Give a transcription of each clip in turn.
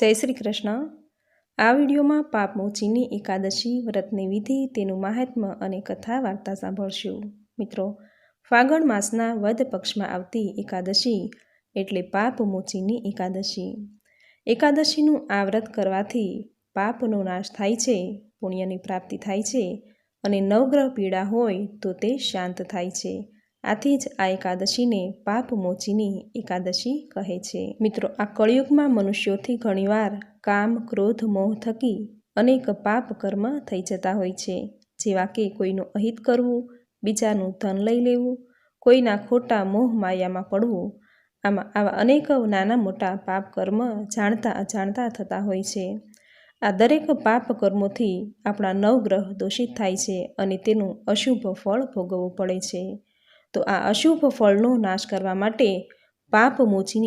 જય શ્રી કૃષ્ણ. આ વિડીયોમાં પાપમોચીની એકાદશી, વ્રતની વિધિ, તેનું મહાત્મ્ય અને કથા વાર્તા સાંભળશું. મિત્રો, ફાગણ માસના વધ પક્ષમાં આવતી એકાદશી એટલે પાપમોચીની એકાદશી. એકાદશીનું આ વ્રત કરવાથી પાપનો નાશ થાય છે, પુણ્યની પ્રાપ્તિ થાય છે અને નવગ્રહ પીડા હોય તો તે શાંત થાય છે. આથી જ આ એકાદશીને પાપમોચીની એકાદશી કહે છે. મિત્રો, આ કળિયુગમાં મનુષ્યોથી ઘણીવાર કામ, ક્રોધ, મોહ થકી અનેક પાપ કર્મ થઈ જતા હોય છે. જેવા કે કોઈનું અહિત કરવું, બીજાનું ધન લઈ લેવું, કોઈના ખોટા મોહ માયામાં પડવું, આમાં આવા અનેક નાના મોટા પાપ કર્મ જાણતા અજાણતા થતા હોય છે. આ દરેક પાપ કર્મોથી આપણા નવગ્રહ દોષિત થાય છે અને તેનું અશુભ ફળ ભોગવવું પડે છે. તો આ અશુભ ફળનો નાશ કરવા માટે પાપ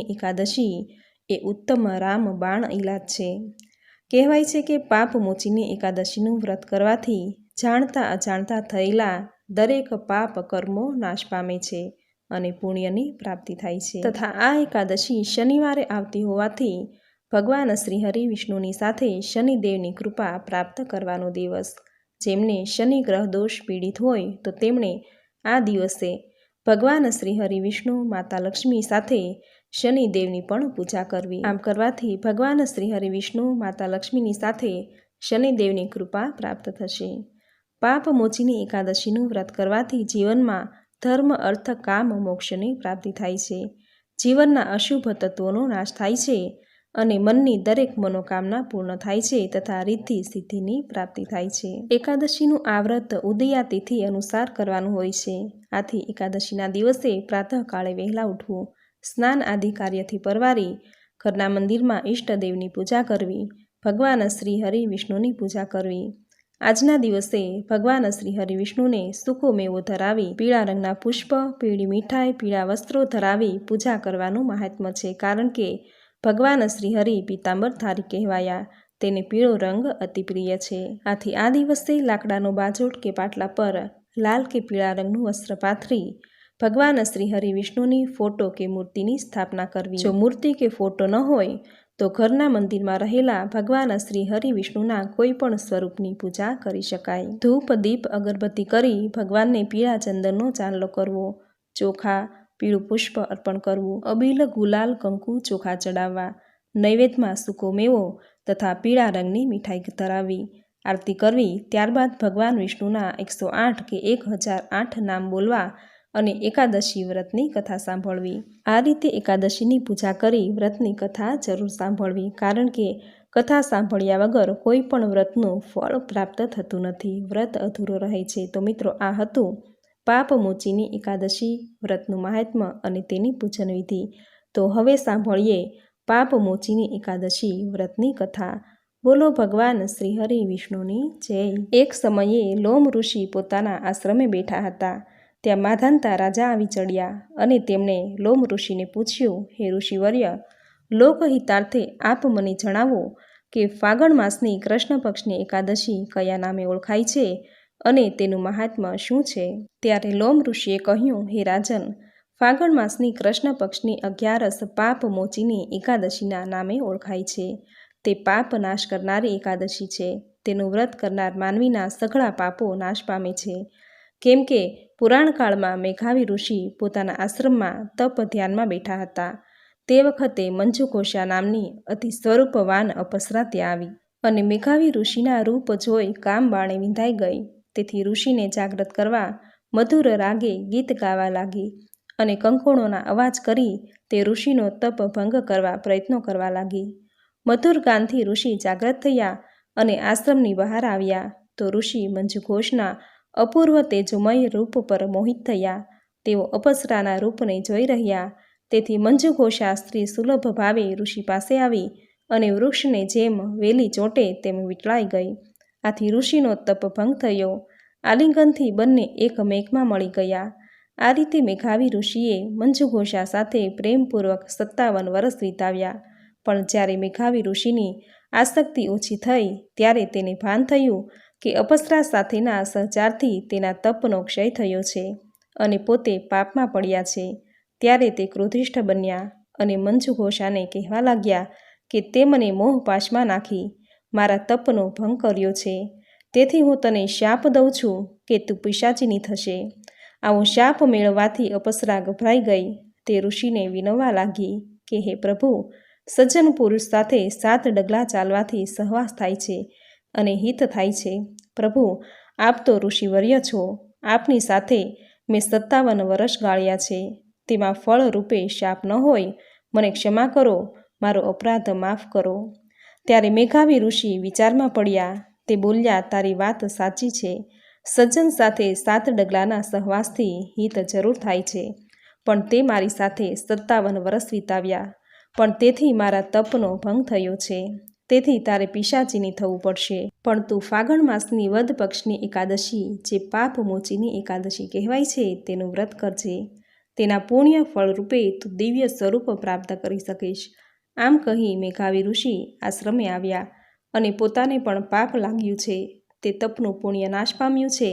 એકાદશી એ ઉત્તમ રામ બાણ ઈલાજ છે. કહેવાય છે કે પાપ એકાદશીનું વ્રત કરવાથી જાણતા અજાણતા થયેલા દરેક પાપ કર્મો નાશ પામે છે અને પુણ્યની પ્રાપ્તિ થાય છે. તથા આ એકાદશી શનિવારે આવતી હોવાથી ભગવાન શ્રી હરિ વિષ્ણુની સાથે શનિદેવની કૃપા પ્રાપ્ત કરવાનો દિવસ. જેમને શનિ ગ્રહ દોષ પીડિત હોય તો તેમણે આ દિવસે ભગવાન શ્રી હરિ વિષ્ણુ, માતા લક્ષ્મી સાથે શનિદેવની પણ પૂજા કરવી. આમ કરવાથી ભગવાન શ્રી હરિ વિષ્ણુ, માતા લક્ષ્મીની સાથે શનિદેવની કૃપા પ્રાપ્ત થશે. પાપ મોચીની એકાદશીનું વ્રત કરવાથી જીવનમાં ધર્મ, અર્થ, કામ, મોક્ષની પ્રાપ્તિ થાય છે. જીવનના અશુભ તત્વોનો નાશ થાય છે. અને મનની દરેક મનોકામના પૂર્ણ થાય છે તથા રિદ્ધિ સિદ્ધિની પ્રાપ્તિ થાય છે. એકાદશીનું આ વ્રત ઉદયા તિથિ અનુસાર કરવાનું હોય છે. આથી એકાદશીના દિવસે પ્રાતઃકાળે વહેલા ઉઠવું, સ્નાન આદિ કાર્યથી પરવારી, ઘરના મંદિરમાં ઈષ્ટદેવની પૂજા કરવી, ભગવાન શ્રી હરિ વિષ્ણુની પૂજા કરવી. આજના દિવસે ભગવાન શ્રી હરિ વિષ્ણુને સૂકો મેવો ધરાવી, પીળા રંગના પુષ્પ, પીળી મીઠાઈ, પીળા વસ્ત્રો ધરાવી પૂજા કરવાનું મહાત્મ્ય છે. કારણ કે ભગવાન શ્રી હરિ પિતાંબર ધારી કહેવાયા. તેને પીળો રંગ અતિ પ્રિય છે. આથી આ દિવસે લાકડાનો બાજોટ કે પાટલા પર લાલ કે પીળા રંગનું વસ્ત્ર પાથરી ભગવાન શ્રી હરિ વિષ્ણુની ફોટો કે મૂર્તિની સ્થાપના કરવી. જો મૂર્તિ કે ફોટો ન હોય, તો ઘરના મંદિરમાં રહેલા ભગવાન શ્રી હરિ વિષ્ણુના કોઈ પણ સ્વરૂપની પૂજા કરી શકાય. ધૂપ દીપ અગરબત્તી કરી ભગવાનને પીળા ચંદનનો ચાંદલો કરવો. ચોખા પીળું પુષ્પ અર્પણ કરવું, અબીલ ગુલાલ કંકુ ચોખા ચડાવવા, નૈવેદ્યમાં સૂકો મેવો તથા પીળા રંગની મીઠાઈ ધરાવવી આરતી કરવી, ત્યારબાદ ભગવાન વિષ્ણુના એકસો આઠ કે એક હજાર આઠ નામ બોલવા અને એકાદશી વ્રતની કથા સાંભળવી. આ રીતે એકાદશીની પૂજા કરી વ્રતની કથા જરૂર સાંભળવી, કારણ કે કથા સાંભળ્યા વગર કોઈ પણ વ્રતનું ફળ પ્રાપ્ત થતું નથી. વ્રત અધૂરો રહે છે. તો મિત્રો, આ હતું પાપમોચીની એકાદશી વ્રતનું મહાત્મ્ય અને તેની પૂજન વિધિ. તો હવે સાંભળીએ પાપમોચીની એકાદશી વ્રતની કથા. બોલો ભગવાન શ્રી હરિ વિષ્ણુની જય. એક સમયે લોમ ઋષિ પોતાના આશ્રમે બેઠા હતા. ત્યાં માધાનતા રાજા આવી ચડ્યા અને તેમણે લોમ ઋષિને પૂછ્યું, હે ઋષિવર્ય, લોકહિતાર્થે આપ મને જણાવો કે ફાગણ માસની કૃષ્ણ પક્ષની એકાદશી કયા નામે ઓળખાય છે? અને તેનું મહાત્મ્ય શું છે? ત્યારે લોમ ઋષિએ કહ્યું, હે રાજન, ફાગણ માસની કૃષ્ણ પક્ષની અગિયારસ પાપ મોચીની એકાદશીના નામે ઓળખાય છે. તે પાપ નાશ કરનારી એકાદશી છે. તેનું વ્રત કરનાર માનવીના સઘળા પાપો નાશ પામે છે. કેમ કે પુરાણકાળમાં મેઘાવી ઋષિ પોતાના આશ્રમમાં તપ ધ્યાનમાં બેઠા હતા. તે વખતે મંજુઘોષા નામની અતિ સ્વરૂપવાન અપસરા ત્યાં આવી અને મેઘાવી ઋષિના રૂપ જોઈ કામ બાણે વિંધાઈ ગઈ. તેથી ઋષિને જાગૃત કરવા મધુર રાગે ગીત ગાવા લાગી અને કંકોણોના અવાજ કરી તે ઋષિનો તપ ભંગ કરવા પ્રયત્નો કરવા લાગી. મધુર ગાનથી ઋષિ જાગ્રત થયા અને આશ્રમની બહાર આવ્યા તો ઋષિ મંજુઘોષના અપૂર્વ તેજોમય રૂપ પર મોહિત થયા. તેઓ અપસરાના રૂપને જોઈ રહ્યા. તેથી મંજુઘોષા સ્ત્રી સુલભ ભાવે ઋષિ પાસે આવી અને વૃક્ષને જેમ વેલી ચોટે તેમ વીંટળાઈ ગઈ. આથી ઋષિનો તપ ભંગ થયો. આલિંગનથી બંને એક મેઘમાં મળી ગયા. આ રીતે મેઘાવી ઋષિએ મંજુઘોષા સાથે પ્રેમપૂર્વક સત્તાવન વર્ષ વિતાવ્યા. પણ જ્યારે મેઘાવી ઋષિની આસક્તિ ઓછી થઈ, ત્યારે તેને ભાન થયું કે અપસરા સાથેના સહચારથી તેના તપનો ક્ષય થયો છે અને પોતે પાપમાં પડ્યા છે. ત્યારે તે ક્રોધિષ્ઠ બન્યા અને મંજુઘોષાને કહેવા લાગ્યા કે તે મને મોહ પાશમાં નાખી મારા તપનો ભંગ કર્યો છે. તેથી હું તને શાપ દઉં છું કે તું પિશાચીની થશે. આવો શાપ મેળવવાથી અપસરા ગભરાઈ ગઈ. તે ઋષિને વિનવવા લાગી કે, હે પ્રભુ, સજ્જન પુરુષ સાથે સાત ડગલા ચાલવાથી સહવાસ થાય છે અને હિત થાય છે. પ્રભુ, આપ તો ઋષિવર્ય છો. આપની સાથે મેં સત્તાવન વર્ષ ગાળ્યા છે. તેમાં ફળ રૂપે શાપ ન હોય. મને ક્ષમા કરો. મારો અપરાધ માફ કરો. ત્યારે મેઘાવી ઋષિ વિચારમાં પડ્યા, તે બોલ્યા, તારી વાત સાચી છે. સજ્જન સાથે સાત ડગલાના સહવાસથી હિત જરૂર થાય છે. પણ તે મારી સાથે સત્તાવન વર્ષ વિતાવ્યા. પણ તેથી મારા તપનો ભંગ થયો છે. તેથી તારે પિશાચીની થવું પડશે. પણ તું ફાગણ માસની વદ પક્ષની એકાદશી, જે પાપ મોચીની એકાદશી કહેવાય છે, તેનું વ્રત કરજે. તેના પુણ્ય ફળરૂપે તું દિવ્ય સ્વરૂપ પ્રાપ્ત કરી શકીશ. આમ કહી મેઘાવી ઋષિ આશ્રમે આવ્યા અને પોતાને પણ પાપ લાગ્યું છે. તે તપનું પુણ્ય નાશ પામ્યું છે.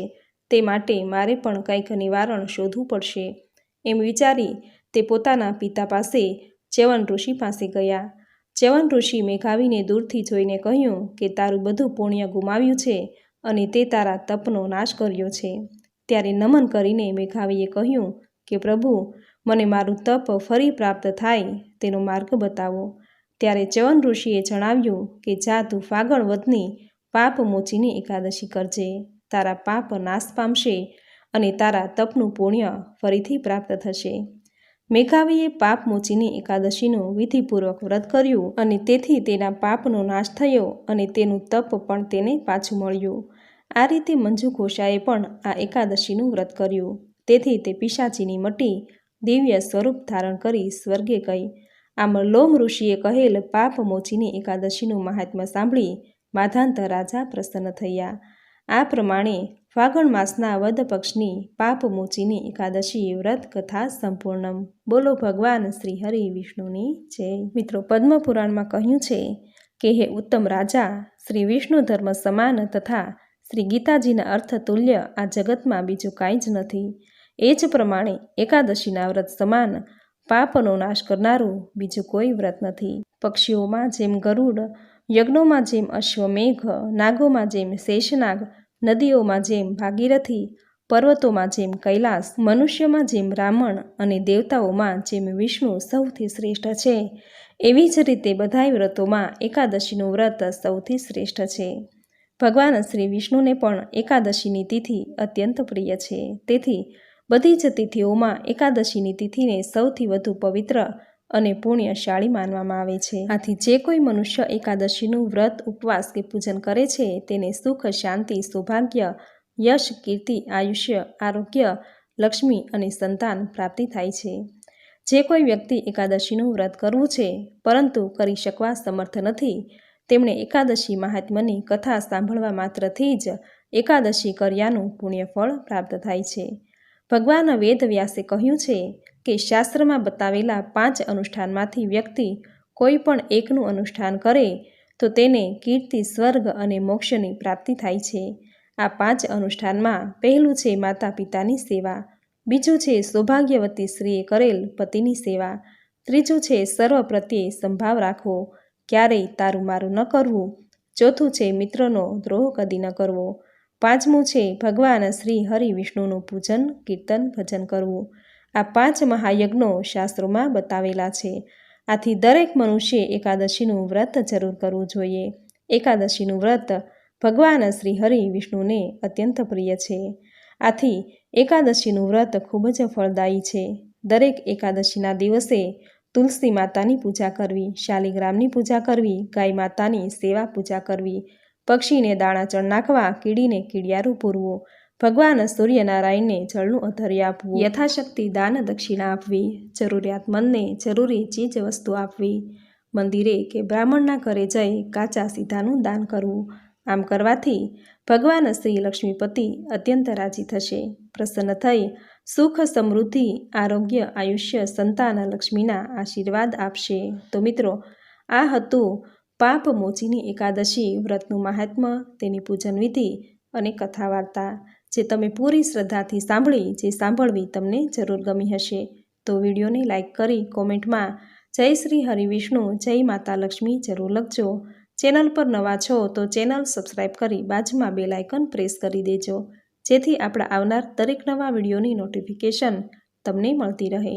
તે માટે મારે પણ કંઈક નિવારણ શોધવું પડશે. એમ વિચારી તે પોતાના પિતા પાસે ચ્યવન ઋષિ પાસે ગયા. ચ્યવન ઋષિ મેઘાવીને દૂરથી જોઈને કહ્યું કે તારું બધું પુણ્ય ગુમાવ્યું છે અને તે તારા તપનો નાશ કર્યો છે. ત્યારે નમન કરીને મેઘાવીએ કહ્યું કે પ્રભુ મને મારું તપ ફરી પ્રાપ્ત થાય તેનો માર્ગ બતાવો. ત્યારે ચવન ઋષિએ જણાવ્યું કે જા તું ફાગણ વધની પાપ મોચીની એકાદશી કરજે. તારા પાપ નાશ પામશે અને તારા તપનું પુણ્ય ફરીથી પ્રાપ્ત થશે. મેઘાવીએ પાપ મોચીની એકાદશીનું વિધિપૂર્વક વ્રત કર્યું અને તેથી તેના પાપનો નાશ થયો અને તેનું તપ પણ તેને પાછું મળ્યું. આ રીતે મંજુ ઘોષાએ પણ આ એકાદશીનું વ્રત કર્યું. તેથી તે પિશાચીની મટી દિવ્ય સ્વરૂપ ધારણ કરી સ્વર્ગે ગઈ. આમ લોમ ઋષિએ કહેલ પાપ મોચીની એકાદશીનું મહાત્મ્ય સાંભળી માધાંત રાજા પ્રસન્ન થયા. આ પ્રમાણે ફાગણ માસના વદ પક્ષની પાપ મોચીની એકાદશી વ્રત કથા સંપૂર્ણમ. બોલો ભગવાન શ્રી હરિ વિષ્ણુની જય. મિત્રો, પદ્મપુરાણમાં કહ્યું છે કે, હે ઉત્તમ રાજા, શ્રી વિષ્ણુ ધર્મ સમાન તથા શ્રી ગીતાજીના અર્થ તુલ્ય આ જગતમાં બીજું કાંઈ જ નથી. એ જ પ્રમાણે એકાદશીના વ્રત સમાન પાપનો નાશ કરનારું બીજું કોઈ વ્રત નથી. પક્ષીઓમાં જેમ ગરુડ, યજ્ઞોમાં જેમ અશ્વમેઘ, નાગોમાં જેમ શેષનાગ, નદીઓમાં જેમ ભાગીરથી, પર્વતોમાં જેમ કૈલાસ, મનુષ્યમાં જેમ બ્રાહ્મણ અને દેવતાઓમાં જેમ વિષ્ણુ સૌથી શ્રેષ્ઠ છે, એવી જ રીતે બધાય વ્રતોમાં એકાદશીનું વ્રત સૌથી શ્રેષ્ઠ છે. ભગવાન શ્રી વિષ્ણુને પણ એકાદશીની તિથિ અત્યંત પ્રિય છે. તેથી બધી જ તિથિઓમાં એકાદશીની તિથિને સૌથી વધુ પવિત્ર અને પુણ્યશાળી માનવામાં આવે છે. આથી જે કોઈ મનુષ્ય એકાદશીનું વ્રત, ઉપવાસ કે પૂજન કરે છે, તેને સુખ, શાંતિ, સૌભાગ્ય, યશ, કીર્તિ, આયુષ્ય, આરોગ્ય, લક્ષ્મી અને સંતાન પ્રાપ્તિ થાય છે. જે કોઈ વ્યક્તિ એકાદશીનું વ્રત કરવું છે, પરંતુ કરી શકવા સમર્થ નથી, તેમણે એકાદશી મહાત્માની કથા સાંભળવા માત્રથી જ એકાદશી કર્યાનું પુણ્યફળ પ્રાપ્ત થાય છે. ભગવાન વેદવ્યાસે કહ્યું છે કે શાસ્ત્રમાં બતાવેલા પાંચ અનુષ્ઠાનમાંથી વ્યક્તિ કોઈ પણ એકનું અનુષ્ઠાન કરે, તો તેને કીર્તિ, સ્વર્ગ અને મોક્ષની પ્રાપ્તિ થાય છે. આ પાંચ અનુષ્ઠાનમાં પહેલું છે માતા પિતાની સેવા, બીજું છે સૌભાગ્યવતી સ્ત્રીએ કરેલ પતિની સેવા, ત્રીજું છે સર્વ પ્રત્યે સંભાવ રાખવો, ક્યારેય તારું મારું ન કરવું, ચોથું છે મિત્રનો દ્રોહ કદી ન કરવો પાંચમું છે, ભગવાન શ્રી હરિ વિષ્ણુનું પૂજન, કીર્તન, ભજન કરવું. આ પાંચ મહાયજ્ઞો શાસ્ત્રોમાં બતાવેલા છે. આથી દરેક મનુષ્યે એકાદશીનું વ્રત જરૂર કરવું જોઈએ. એકાદશીનું વ્રત ભગવાન શ્રી હરિ વિષ્ણુને અત્યંત પ્રિય છે. આથી એકાદશીનું વ્રત ખૂબ જ ફળદાયી છે. દરેક એકાદશીના દિવસે તુલસી માતાની પૂજા કરવી, શાલિગ્રામની પૂજા કરવી, ગાય માતાની સેવા પૂજા કરવી પક્ષીને દાણા ચણ નાખવા, કીડીને કીડિયારું પૂરવું. ભગવાન સૂર્યનારાયણને જળનું અધર્ય આપવું. યથાશક્તિ દાન દક્ષિણા આપવી. જરૂરિયાતમંદને જરૂરી ચીજ વસ્તુ આપવી. મંદિરે કે બ્રાહ્મણના ઘરે જઈ કાચા સીધાનું દાન કરવું. આમ કરવાથી ભગવાન શ્રી લક્ષ્મીપતિ અત્યંત રાજી થશે. પ્રસન્ન થઈ સુખ સમૃદ્ધિ, આરોગ્ય, આયુષ્ય સંતાન લક્ષ્મીના આશીર્વાદ આપશે. તો મિત્રો, આ હતું પાપ મોચીની એકાદશી, વ્રતનું મહાત્મ્ય, તેની પૂજન વિધિ અને કથા વાર્તા જે તમે પૂરી શ્રદ્ધાથી સાંભળી, જે સાંભળવી તમને જરૂર ગમી હશે. તો વિડીયોને લાઇક કરી કોમેન્ટમાં જય શ્રી હરિવિષ્ણુ જય માતા લક્ષ્મી જરૂર લખજો. ચેનલ પર નવા છો તો ચેનલ સબસ્ક્રાઈબ કરી બાજુમાં બે લાયકન પ્રેસ કરી દેજો. જેથી આપણા આવનાર દરેક નવા વિડીયોની નોટિફિકેશન તમને મળતી રહે.